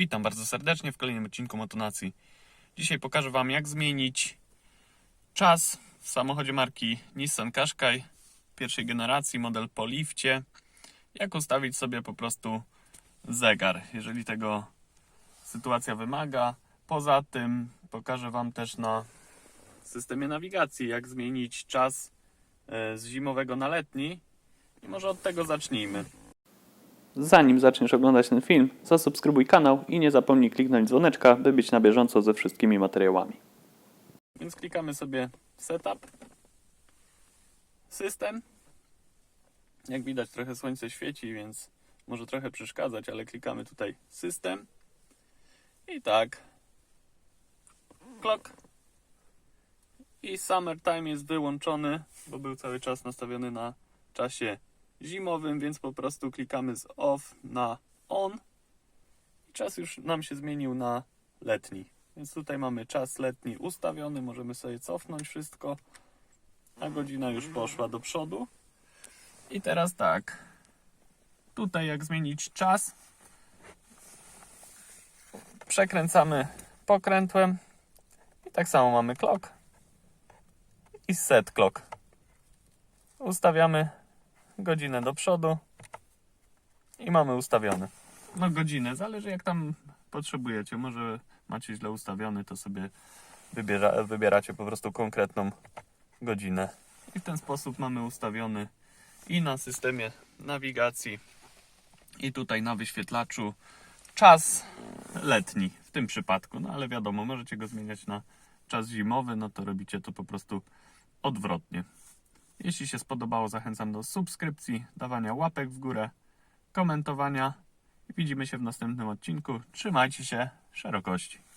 Witam bardzo serdecznie w kolejnym odcinku Motonacji. Dzisiaj pokażę Wam, jak zmienić czas w samochodzie marki Nissan Qashqai pierwszej generacji, model po lifcie. Jak ustawić sobie po prostu zegar, jeżeli tego sytuacja wymaga. Poza tym pokażę Wam też na systemie nawigacji, jak zmienić czas e, z zimowego na letni. I może od tego zacznijmy. Zanim zaczniesz oglądać ten film, zasubskrybuj kanał i nie zapomnij kliknąć dzwoneczka, by być na bieżąco ze wszystkimi materiałami. Więc klikamy sobie Setup, System. Jak widać, trochę słońce świeci, więc może trochę przeszkadzać, ale klikamy tutaj System. I tak. Clock. I Summertime jest wyłączony, bo był cały czas nastawiony na czasie zimowym, więc po prostu klikamy z off na on. I czas już nam się zmienił na letni. Więc tutaj mamy czas letni ustawiony, możemy sobie cofnąć wszystko, a godzina już poszła do przodu. I teraz tak, tutaj jak zmienić czas, przekręcamy pokrętłem i tak samo mamy clock i set clock. Ustawiamy godzinę do przodu i mamy ustawiony. No godzinę, zależy jak tam potrzebujecie. Może macie źle ustawiony, to sobie wybiera, wybieracie po prostu konkretną godzinę. I w ten sposób mamy ustawiony i na systemie nawigacji, i tutaj na wyświetlaczu czas letni w tym przypadku. No ale wiadomo, możecie go zmieniać na czas zimowy, no to robicie to po prostu odwrotnie. Jeśli się spodobało, zachęcam do subskrypcji, dawania łapek w górę, komentowania. Widzimy się w następnym odcinku. Trzymajcie się szerokości.